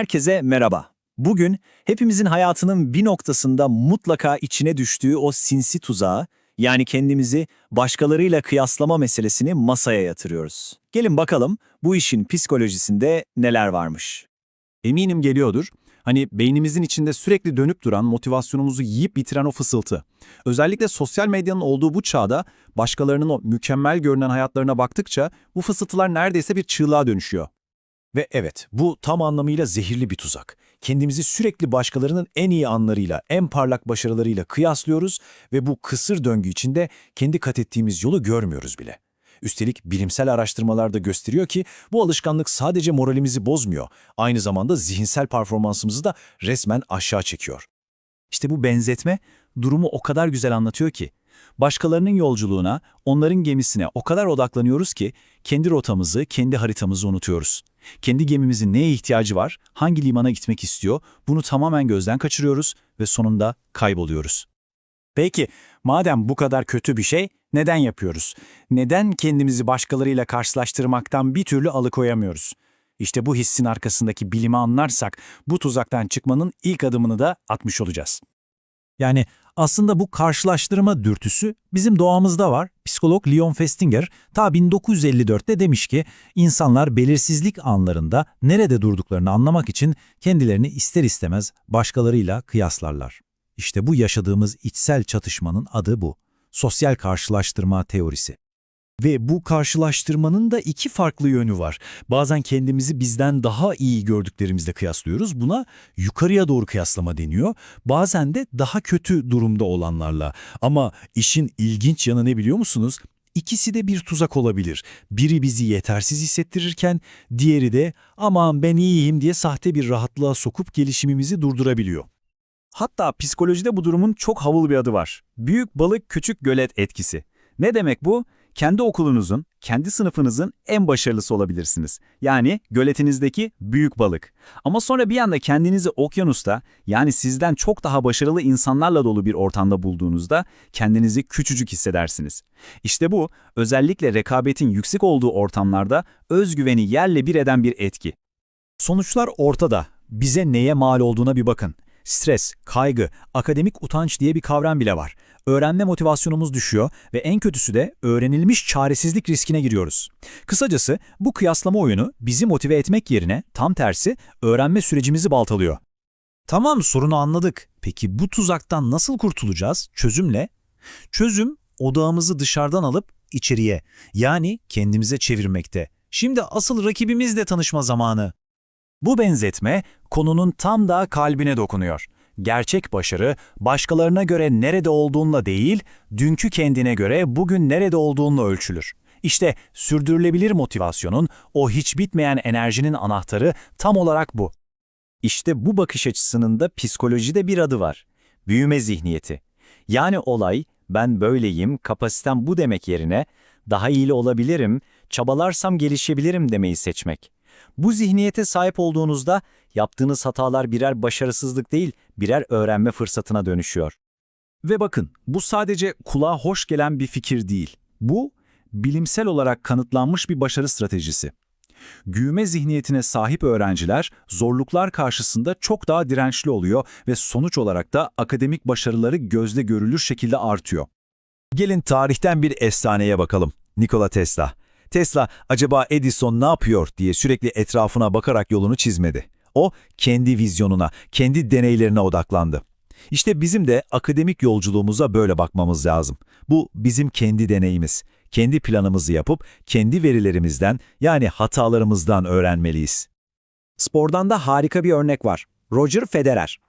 Herkese merhaba. Bugün hepimizin hayatının bir noktasında mutlaka içine düştüğü o sinsi tuzağı, yani kendimizi başkalarıyla kıyaslama meselesini masaya yatırıyoruz. Gelin bakalım bu işin psikolojisinde neler varmış. Eminim geliyordur. Hani beynimizin içinde sürekli dönüp duran, motivasyonumuzu yiyip bitiren o fısıltı. Özellikle sosyal medyanın olduğu bu çağda başkalarının o mükemmel görünen hayatlarına baktıkça bu fısıltılar neredeyse bir çığlığa dönüşüyor. Ve evet, bu tam anlamıyla zehirli bir tuzak. Kendimizi sürekli başkalarının en iyi anlarıyla, en parlak başarılarıyla kıyaslıyoruz ve bu kısır döngü içinde kendi kat ettiğimiz yolu görmüyoruz bile. Üstelik bilimsel araştırmalar da gösteriyor ki bu alışkanlık sadece moralimizi bozmuyor, aynı zamanda zihinsel performansımızı da resmen aşağı çekiyor. İşte bu benzetme durumu o kadar güzel anlatıyor ki. Başkalarının yolculuğuna, onların gemisine o kadar odaklanıyoruz ki kendi rotamızı, kendi haritamızı unutuyoruz. Kendi gemimizin neye ihtiyacı var, hangi limana gitmek istiyor, bunu tamamen gözden kaçırıyoruz ve sonunda kayboluyoruz. Peki, madem bu kadar kötü bir şey, neden yapıyoruz? Neden kendimizi başkalarıyla karşılaştırmaktan bir türlü alıkoyamıyoruz? İşte bu hissin arkasındaki bilimi anlarsak, bu tuzaktan çıkmanın ilk adımını da atmış olacağız. Yani aslında bu karşılaştırma dürtüsü bizim doğamızda var. Psikolog Leon Festinger ta 1954'te demiş ki insanlar belirsizlik anlarında nerede durduklarını anlamak için kendilerini ister istemez başkalarıyla kıyaslarlar. İşte bu yaşadığımız içsel çatışmanın adı bu. Sosyal karşılaştırma teorisi. Ve bu karşılaştırmanın da iki farklı yönü var. Bazen kendimizi bizden daha iyi gördüklerimizle kıyaslıyoruz. Buna yukarıya doğru kıyaslama deniyor. Bazen de daha kötü durumda olanlarla. Ama işin ilginç yanı ne biliyor musunuz? İkisi de bir tuzak olabilir. Biri bizi yetersiz hissettirirken diğeri de aman ben iyiyim diye sahte bir rahatlığa sokup gelişimimizi durdurabiliyor. Hatta psikolojide bu durumun çok havalı bir adı var. Büyük balık küçük gölet etkisi. Ne demek bu? Kendi okulunuzun, kendi sınıfınızın en başarılısı olabilirsiniz. Yani göletinizdeki büyük balık. Ama sonra bir anda kendinizi okyanusta, yani sizden çok daha başarılı insanlarla dolu bir ortamda bulduğunuzda kendinizi küçücük hissedersiniz. İşte bu, özellikle rekabetin yüksek olduğu ortamlarda özgüveni yerle bir eden bir etki. Sonuçlar ortada. Bize neye mal olduğuna bir bakın. Stres, kaygı, akademik utanç diye bir kavram bile var. Öğrenme motivasyonumuz düşüyor ve en kötüsü de öğrenilmiş çaresizlik riskine giriyoruz. Kısacası bu kıyaslama oyunu bizi motive etmek yerine tam tersi öğrenme sürecimizi baltalıyor. Tamam sorunu anladık. Peki bu tuzaktan nasıl kurtulacağız? Çözümle? Çözüm odağımızı dışarıdan alıp içeriye yani kendimize çevirmekte. Şimdi asıl rakibimizle tanışma zamanı. Bu benzetme konunun tam da kalbine dokunuyor. Gerçek başarı başkalarına göre nerede olduğunla değil, dünkü kendine göre bugün nerede olduğunla ölçülür. İşte sürdürülebilir motivasyonun, o hiç bitmeyen enerjinin anahtarı tam olarak bu. İşte bu bakış açısının da psikolojide bir adı var. Büyüme zihniyeti. Yani olay ben böyleyim, kapasitem bu demek yerine daha iyi olabilirim, çabalarsam gelişebilirim demeyi seçmek. Bu zihniyete sahip olduğunuzda yaptığınız hatalar birer başarısızlık değil, birer öğrenme fırsatına dönüşüyor. Ve bakın, bu sadece kulağa hoş gelen bir fikir değil. Bu, bilimsel olarak kanıtlanmış bir başarı stratejisi. Büyüme zihniyetine sahip öğrenciler zorluklar karşısında çok daha dirençli oluyor ve sonuç olarak da akademik başarıları gözle görülür şekilde artıyor. Gelin tarihten bir efsaneye bakalım. Nikola Tesla. Tesla acaba Edison ne yapıyor diye sürekli etrafına bakarak yolunu çizmedi. O kendi vizyonuna, kendi deneylerine odaklandı. İşte bizim de akademik yolculuğumuza böyle bakmamız lazım. Bu bizim kendi deneyimiz. Kendi planımızı yapıp kendi verilerimizden yani hatalarımızdan öğrenmeliyiz. Spordan da harika bir örnek var. Roger Federer.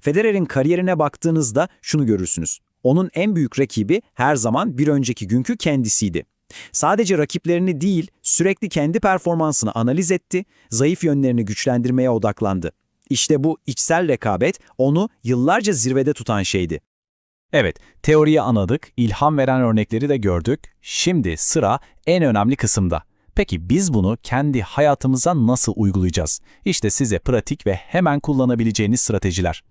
Federer'in kariyerine baktığınızda şunu görürsünüz. Onun en büyük rakibi her zaman bir önceki günkü kendisiydi. Sadece rakiplerini değil, sürekli kendi performansını analiz etti, zayıf yönlerini güçlendirmeye odaklandı. İşte bu içsel rekabet onu yıllarca zirvede tutan şeydi. Evet, teoriyi anladık, ilham veren örnekleri de gördük. Şimdi sıra en önemli kısımda. Peki biz bunu kendi hayatımıza nasıl uygulayacağız? İşte size pratik ve hemen kullanabileceğiniz stratejiler.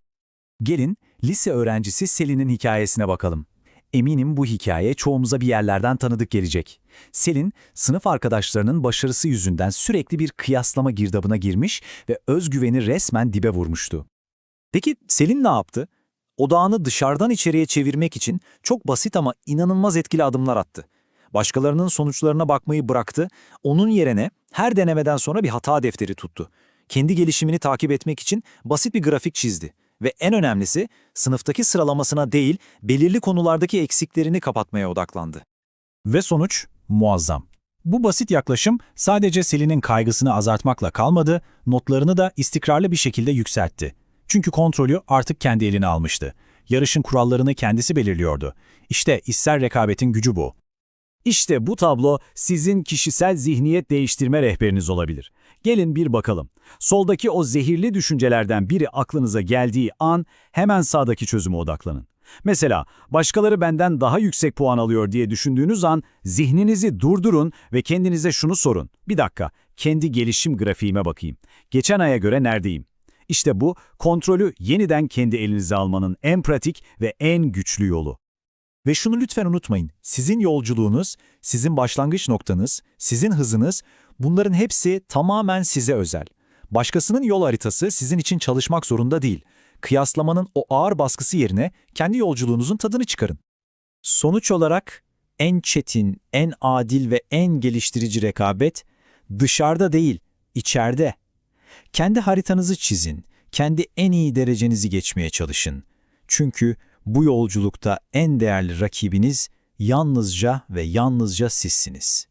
Gelin lise öğrencisi Selin'in hikayesine bakalım. Eminim bu hikaye çoğumuza bir yerlerden tanıdık gelecek. Selin, sınıf arkadaşlarının başarısı yüzünden sürekli bir kıyaslama girdabına girmiş ve özgüveni resmen dibe vurmuştu. Peki Selin ne yaptı? Odağını dışarıdan içeriye çevirmek için çok basit ama inanılmaz etkili adımlar attı. Başkalarının sonuçlarına bakmayı bıraktı, onun yerine her denemeden sonra bir hata defteri tuttu. Kendi gelişimini takip etmek için basit bir grafik çizdi. Ve en önemlisi sınıftaki sıralamasına değil, belirli konulardaki eksiklerini kapatmaya odaklandı. Ve sonuç muazzam. Bu basit yaklaşım sadece Selin'in kaygısını azaltmakla kalmadı, notlarını da istikrarlı bir şekilde yükseltti. Çünkü kontrolü artık kendi eline almıştı. Yarışın kurallarını kendisi belirliyordu. İşte ister rekabetin gücü bu. İşte bu tablo sizin kişisel zihniyet değiştirme rehberiniz olabilir. Gelin bir bakalım. Soldaki o zehirli düşüncelerden biri aklınıza geldiği an hemen sağdaki çözüme odaklanın. Mesela başkaları benden daha yüksek puan alıyor diye düşündüğünüz an zihninizi durdurun ve kendinize şunu sorun. Bir dakika, kendi gelişim grafiğime bakayım. Geçen aya göre neredeyim? İşte bu kontrolü yeniden kendi elinize almanın en pratik ve en güçlü yolu. Ve şunu lütfen unutmayın. Sizin yolculuğunuz, sizin başlangıç noktanız, sizin hızınız bunların hepsi tamamen size özel. Başkasının yol haritası sizin için çalışmak zorunda değil. Kıyaslamanın o ağır baskısı yerine kendi yolculuğunuzun tadını çıkarın. Sonuç olarak en çetin, en adil ve en geliştirici rekabet dışarıda değil, içeride. Kendi haritanızı çizin, kendi en iyi derecenizi geçmeye çalışın. Çünkü bu yolculukta en değerli rakibiniz yalnızca ve yalnızca sizsiniz.